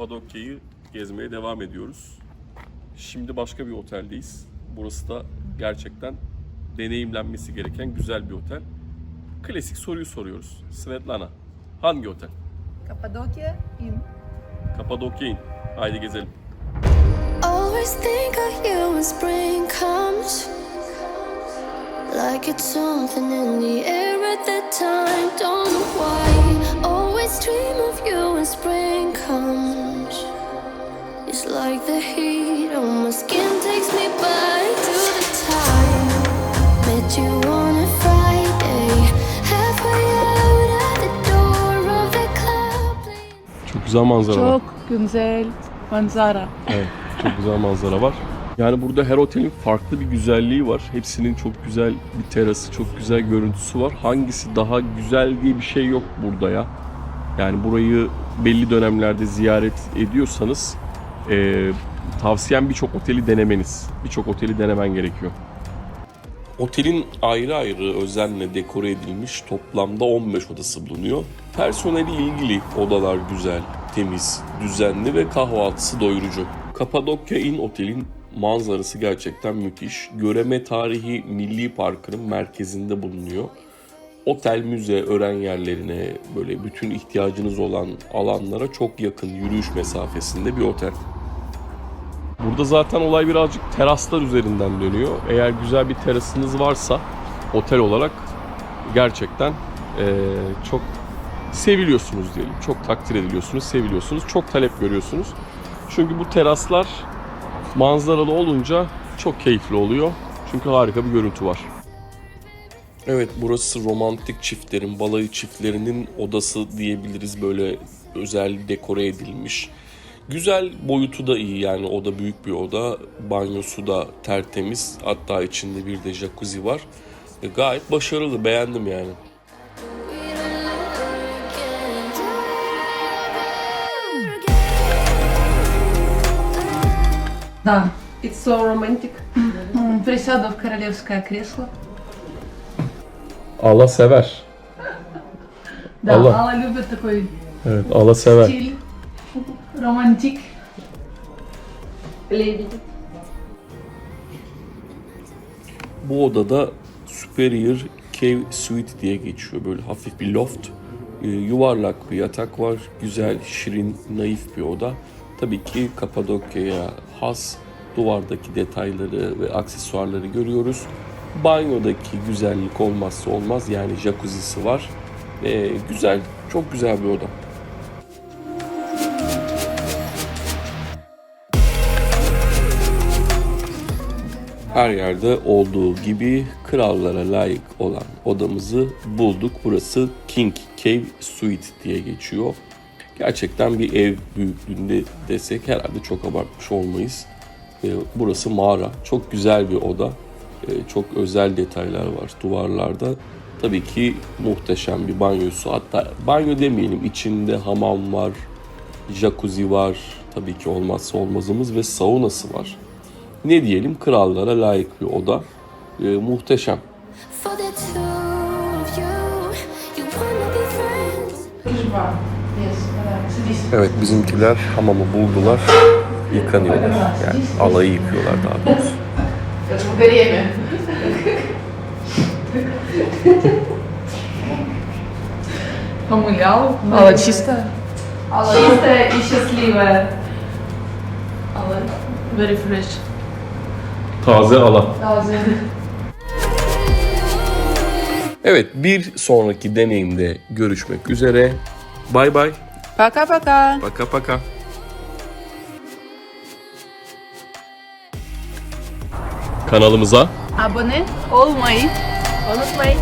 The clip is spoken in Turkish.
Kapadokya'yı gezmeye devam ediyoruz. Şimdi başka bir oteldeyiz. Burası da gerçekten deneyimlenmesi gereken güzel bir otel. Klasik soruyu soruyoruz. Svetlana, hangi otel? Kapadokya in. Kapadokya in. Haydi gezelim. Always think of you when spring comes. Like it's something in the air at that time. Güzel manzara var. Çok güzel manzara. Evet, çok güzel manzara var. Yani burada her otelin farklı bir güzelliği var. Hepsinin çok güzel bir terası, çok güzel görüntüsü var. Hangisi daha güzel diye bir şey yok burada ya. Yani burayı belli dönemlerde ziyaret ediyorsanız eee tavsiyem birçok oteli denemeniz. Birçok oteli denemen gerekiyor. Otelin ayrı ayrı özenle dekore edilmiş toplamda 15 odası bulunuyor. Personeli ilgili odalar güzel, temiz, düzenli ve kahvaltısı doyurucu. Kapadokya Inn Otel'in manzarası gerçekten müthiş. Göreme Tarihi Milli Parkı'nın merkezinde bulunuyor. Otel, müze, öğren yerlerine, böyle bütün ihtiyacınız olan alanlara çok yakın yürüyüş mesafesinde bir otel. Burada zaten olay birazcık teraslar üzerinden dönüyor. Eğer güzel bir terasınız varsa otel olarak gerçekten eee, çok seviliyorsunuz diyelim. Çok takdir ediliyorsunuz, seviliyorsunuz. Çok talep görüyorsunuz. Çünkü bu teraslar manzaralı olunca çok keyifli oluyor. Çünkü harika bir görüntü var. Evet burası romantik çiftlerin, balayı çiftlerinin odası diyebiliriz. Böyle özel dekore edilmiş. Güzel boyutu da iyi yani oda büyük bir oda. Banyosu da tertemiz. Hatta içinde bir de jacuzzi var. E, gayet başarılı beğendim yani. Да, it's so romantic. Присяду в королевское кресло. Allah sever. Да, Allah. Алла любит такой Evet Allah sever. стиль. romantik. Bilebilirim. Bu odada Superior Cave Suite diye geçiyor. Böyle hafif bir loft. Ee, yuvarlak bir yatak var. Güzel, şirin, naif bir oda. Tabii ki Kapadokya'ya has duvardaki detayları ve aksesuarları görüyoruz. Banyodaki güzellik olmazsa olmaz yani jacuzzisi var. Ee, güzel, çok güzel bir oda. Her yerde olduğu gibi krallara layık olan odamızı bulduk. Burası King Cave Suite diye geçiyor. Gerçekten bir ev büyüklüğünde desek herhalde çok abartmış olmayız. Ee, Burası mağara. Çok güzel bir oda. Ee, Çok özel detaylar var duvarlarda. Tabii ki muhteşem bir banyosu. Hatta banyo demeyelim içinde hamam var, jacuzzi var. Tabii ki olmazsa olmazımız ve saunası var ne diyelim krallara layık bir oda. Ee, muhteşem. For the two of you, you wanna be friends. Жива. Yes, да, садись. Evet bizimkiler hamamı buldular. Yıkanıyorlar. Yani alayı yıkıyorlar daha doğrusu. Это время. Помылял. Алла чистая. Алла чистая и счастливая. Алла very fresh. Taze alan. Taze. Evet bir sonraki deneyimde görüşmek üzere. Bay bay. Paka paka. Paka paka. Kanalımıza abone olmayı unutmayın.